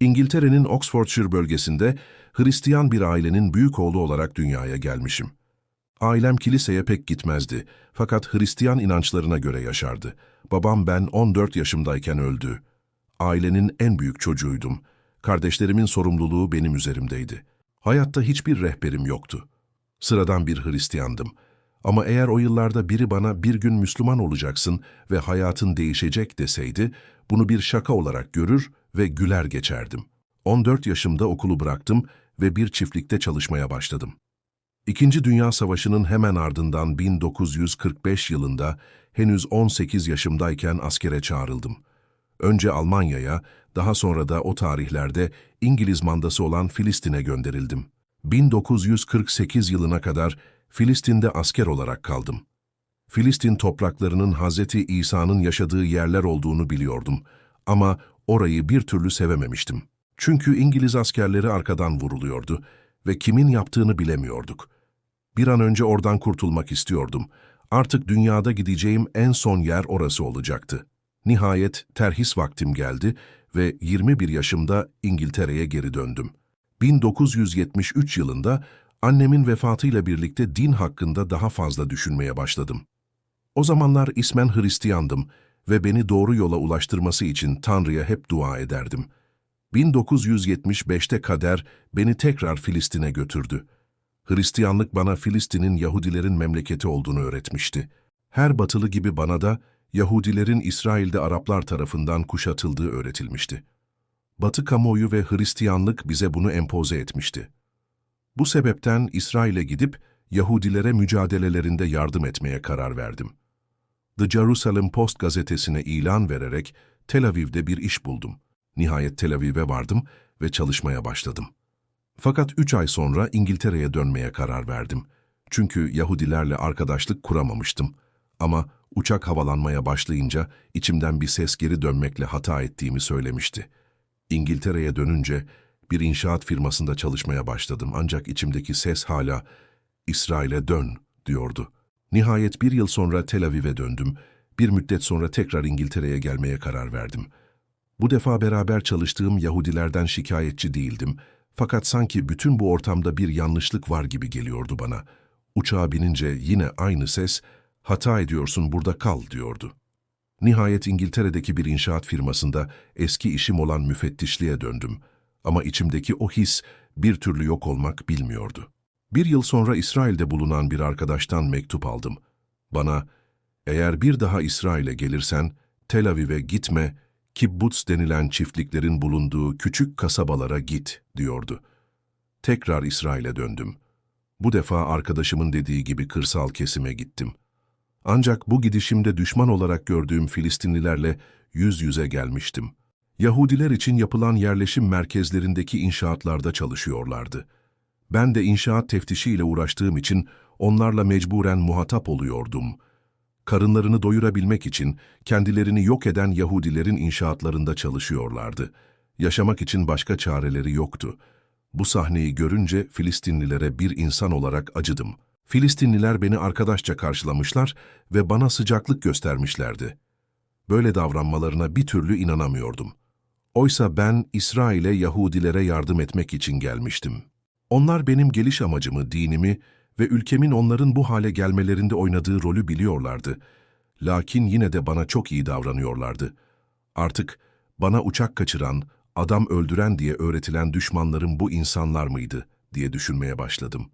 İngiltere'nin Oxfordshire bölgesinde Hristiyan bir ailenin büyük oğlu olarak dünyaya gelmişim. Ailem kiliseye pek gitmezdi fakat Hristiyan inançlarına göre yaşardı. Babam ben 14 yaşımdayken öldü. Ailenin en büyük çocuğuydum. Kardeşlerimin sorumluluğu benim üzerimdeydi. Hayatta hiçbir rehberim yoktu. Sıradan bir Hristiyandım. Ama eğer o yıllarda biri bana bir gün Müslüman olacaksın ve hayatın değişecek deseydi, bunu bir şaka olarak görür ve güler geçerdim. 14 yaşımda okulu bıraktım ve bir çiftlikte çalışmaya başladım. İkinci Dünya Savaşı'nın hemen ardından 1945 yılında henüz 18 yaşımdayken askere çağrıldım. Önce Almanya'ya, daha sonra da o tarihlerde İngiliz mandası olan Filistin'e gönderildim. 1948 yılına kadar Filistin'de asker olarak kaldım. Filistin topraklarının Hazreti İsa'nın yaşadığı yerler olduğunu biliyordum ama orayı bir türlü sevememiştim. Çünkü İngiliz askerleri arkadan vuruluyordu ve kimin yaptığını bilemiyorduk. Bir an önce oradan kurtulmak istiyordum. Artık dünyada gideceğim en son yer orası olacaktı. Nihayet terhis vaktim geldi ve 21 yaşımda İngiltere'ye geri döndüm. 1973 yılında annemin vefatıyla birlikte din hakkında daha fazla düşünmeye başladım. O zamanlar ismen Hristiyandım ve beni doğru yola ulaştırması için Tanrı'ya hep dua ederdim. 1975'te kader beni tekrar Filistin'e götürdü. Hristiyanlık bana Filistin'in Yahudilerin memleketi olduğunu öğretmişti. Her batılı gibi bana da Yahudilerin İsrail'de Araplar tarafından kuşatıldığı öğretilmişti. Batı kamuoyu ve Hristiyanlık bize bunu empoze etmişti. Bu sebepten İsrail'e gidip Yahudilere mücadelelerinde yardım etmeye karar verdim. The Jerusalem Post gazetesine ilan vererek Tel Aviv'de bir iş buldum. Nihayet Tel Aviv'e vardım ve çalışmaya başladım. Fakat üç ay sonra İngiltere'ye dönmeye karar verdim. Çünkü Yahudilerle arkadaşlık kuramamıştım. Ama uçak havalanmaya başlayınca içimden bir ses geri dönmekle hata ettiğimi söylemişti. İngiltere'ye dönünce bir inşaat firmasında çalışmaya başladım ancak içimdeki ses hala İsrail'e dön diyordu. Nihayet bir yıl sonra Tel Aviv'e döndüm. Bir müddet sonra tekrar İngiltere'ye gelmeye karar verdim. Bu defa beraber çalıştığım Yahudilerden şikayetçi değildim. Fakat sanki bütün bu ortamda bir yanlışlık var gibi geliyordu bana. Uçağa binince yine aynı ses, hata ediyorsun burada kal diyordu. Nihayet İngiltere'deki bir inşaat firmasında eski işim olan müfettişliğe döndüm. Ama içimdeki o his bir türlü yok olmak bilmiyordu. Bir yıl sonra İsrail'de bulunan bir arkadaştan mektup aldım. Bana, eğer bir daha İsrail'e gelirsen Tel Aviv'e gitme, kibbutz denilen çiftliklerin bulunduğu küçük kasabalara git, diyordu. Tekrar İsrail'e döndüm. Bu defa arkadaşımın dediği gibi kırsal kesime gittim. Ancak bu gidişimde düşman olarak gördüğüm Filistinlilerle yüz yüze gelmiştim. Yahudiler için yapılan yerleşim merkezlerindeki inşaatlarda çalışıyorlardı. Ben de inşaat teftişiyle uğraştığım için onlarla mecburen muhatap oluyordum. Karınlarını doyurabilmek için kendilerini yok eden Yahudilerin inşaatlarında çalışıyorlardı. Yaşamak için başka çareleri yoktu. Bu sahneyi görünce Filistinlilere bir insan olarak acıdım. Filistinliler beni arkadaşça karşılamışlar ve bana sıcaklık göstermişlerdi. Böyle davranmalarına bir türlü inanamıyordum. Oysa ben İsrail'e Yahudilere yardım etmek için gelmiştim. Onlar benim geliş amacımı, dinimi ve ülkemin onların bu hale gelmelerinde oynadığı rolü biliyorlardı. Lakin yine de bana çok iyi davranıyorlardı. Artık bana uçak kaçıran, adam öldüren diye öğretilen düşmanlarım bu insanlar mıydı diye düşünmeye başladım.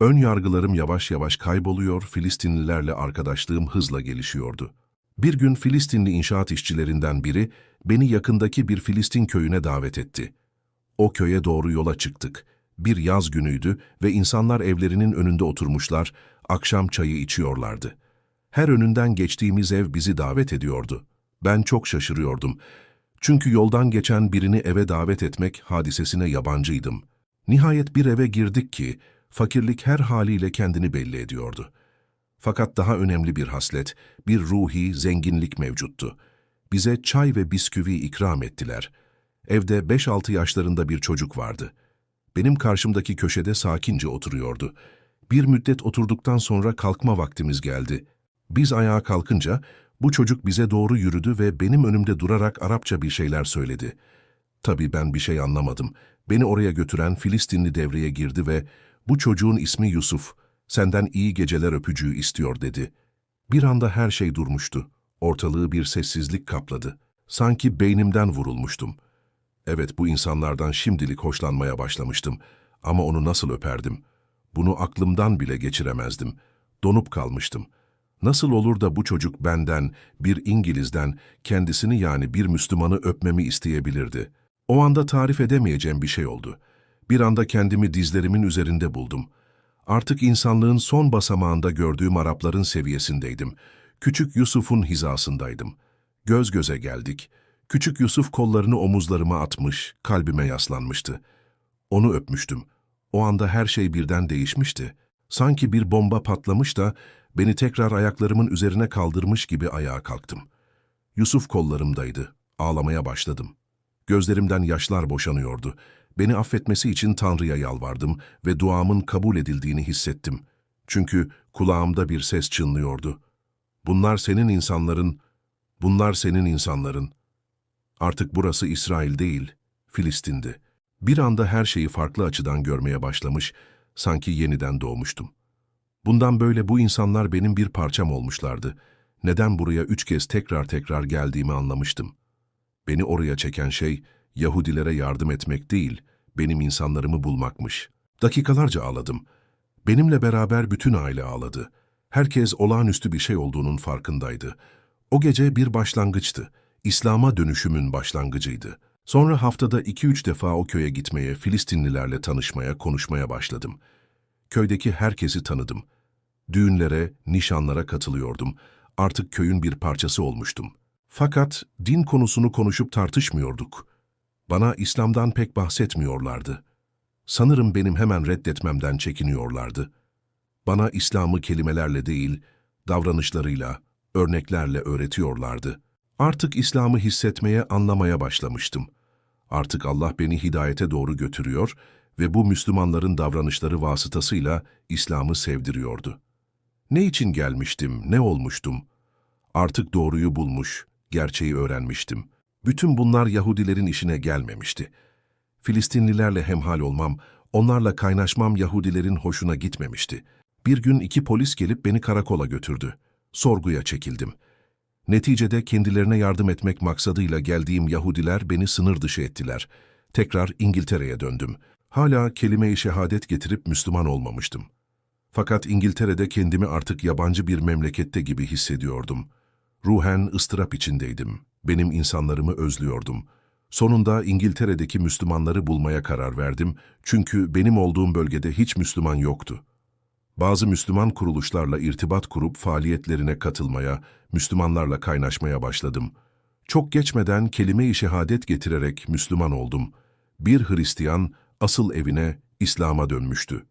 Ön yargılarım yavaş yavaş kayboluyor, Filistinlilerle arkadaşlığım hızla gelişiyordu. Bir gün Filistinli inşaat işçilerinden biri beni yakındaki bir Filistin köyüne davet etti. O köye doğru yola çıktık. Bir yaz günüydü ve insanlar evlerinin önünde oturmuşlar, akşam çayı içiyorlardı. Her önünden geçtiğimiz ev bizi davet ediyordu. Ben çok şaşırıyordum. Çünkü yoldan geçen birini eve davet etmek hadisesine yabancıydım. Nihayet bir eve girdik ki, fakirlik her haliyle kendini belli ediyordu. Fakat daha önemli bir haslet, bir ruhi zenginlik mevcuttu. Bize çay ve bisküvi ikram ettiler. Evde 5-6 yaşlarında bir çocuk vardı. Benim karşımdaki köşede sakince oturuyordu. Bir müddet oturduktan sonra kalkma vaktimiz geldi. Biz ayağa kalkınca bu çocuk bize doğru yürüdü ve benim önümde durarak Arapça bir şeyler söyledi. Tabii ben bir şey anlamadım. Beni oraya götüren Filistinli devreye girdi ve bu çocuğun ismi Yusuf, senden iyi geceler öpücüğü istiyor dedi. Bir anda her şey durmuştu. Ortalığı bir sessizlik kapladı. Sanki beynimden vurulmuştum. Evet bu insanlardan şimdilik hoşlanmaya başlamıştım. Ama onu nasıl öperdim? Bunu aklımdan bile geçiremezdim. Donup kalmıştım. Nasıl olur da bu çocuk benden, bir İngiliz'den, kendisini yani bir Müslümanı öpmemi isteyebilirdi? O anda tarif edemeyeceğim bir şey oldu. Bir anda kendimi dizlerimin üzerinde buldum. Artık insanlığın son basamağında gördüğüm Arapların seviyesindeydim. Küçük Yusuf'un hizasındaydım. Göz göze geldik. Küçük Yusuf kollarını omuzlarıma atmış, kalbime yaslanmıştı. Onu öpmüştüm. O anda her şey birden değişmişti. Sanki bir bomba patlamış da beni tekrar ayaklarımın üzerine kaldırmış gibi ayağa kalktım. Yusuf kollarımdaydı. Ağlamaya başladım. Gözlerimden yaşlar boşanıyordu. Beni affetmesi için Tanrı'ya yalvardım ve duamın kabul edildiğini hissettim. Çünkü kulağımda bir ses çınlıyordu. Bunlar senin insanların, bunlar senin insanların. Artık burası İsrail değil, Filistin'di. Bir anda her şeyi farklı açıdan görmeye başlamış, sanki yeniden doğmuştum. Bundan böyle bu insanlar benim bir parçam olmuşlardı. Neden buraya üç kez tekrar tekrar geldiğimi anlamıştım. Beni oraya çeken şey, Yahudilere yardım etmek değil, benim insanlarımı bulmakmış. Dakikalarca ağladım. Benimle beraber bütün aile ağladı. Herkes olağanüstü bir şey olduğunun farkındaydı. O gece bir başlangıçtı. İslam'a dönüşümün başlangıcıydı. Sonra haftada iki üç defa o köye gitmeye, Filistinlilerle tanışmaya, konuşmaya başladım. Köydeki herkesi tanıdım. Düğünlere, nişanlara katılıyordum. Artık köyün bir parçası olmuştum. Fakat din konusunu konuşup tartışmıyorduk. Bana İslam'dan pek bahsetmiyorlardı. Sanırım benim hemen reddetmemden çekiniyorlardı. Bana İslam'ı kelimelerle değil, davranışlarıyla, örneklerle öğretiyorlardı. Artık İslam'ı hissetmeye, anlamaya başlamıştım. Artık Allah beni hidayete doğru götürüyor ve bu Müslümanların davranışları vasıtasıyla İslam'ı sevdiriyordu. Ne için gelmiştim, ne olmuştum? Artık doğruyu bulmuş, gerçeği öğrenmiştim. Bütün bunlar Yahudilerin işine gelmemişti. Filistinlilerle hemhal olmam, onlarla kaynaşmam Yahudilerin hoşuna gitmemişti. Bir gün iki polis gelip beni karakola götürdü. Sorguya çekildim. Neticede kendilerine yardım etmek maksadıyla geldiğim Yahudiler beni sınır dışı ettiler. Tekrar İngiltere'ye döndüm. Hala kelime-i şehadet getirip Müslüman olmamıştım. Fakat İngiltere'de kendimi artık yabancı bir memlekette gibi hissediyordum. Ruhen ıstırap içindeydim. Benim insanlarımı özlüyordum. Sonunda İngiltere'deki Müslümanları bulmaya karar verdim çünkü benim olduğum bölgede hiç Müslüman yoktu. Bazı Müslüman kuruluşlarla irtibat kurup faaliyetlerine katılmaya, Müslümanlarla kaynaşmaya başladım. Çok geçmeden kelime-i şehadet getirerek Müslüman oldum. Bir Hristiyan asıl evine İslam'a dönmüştü.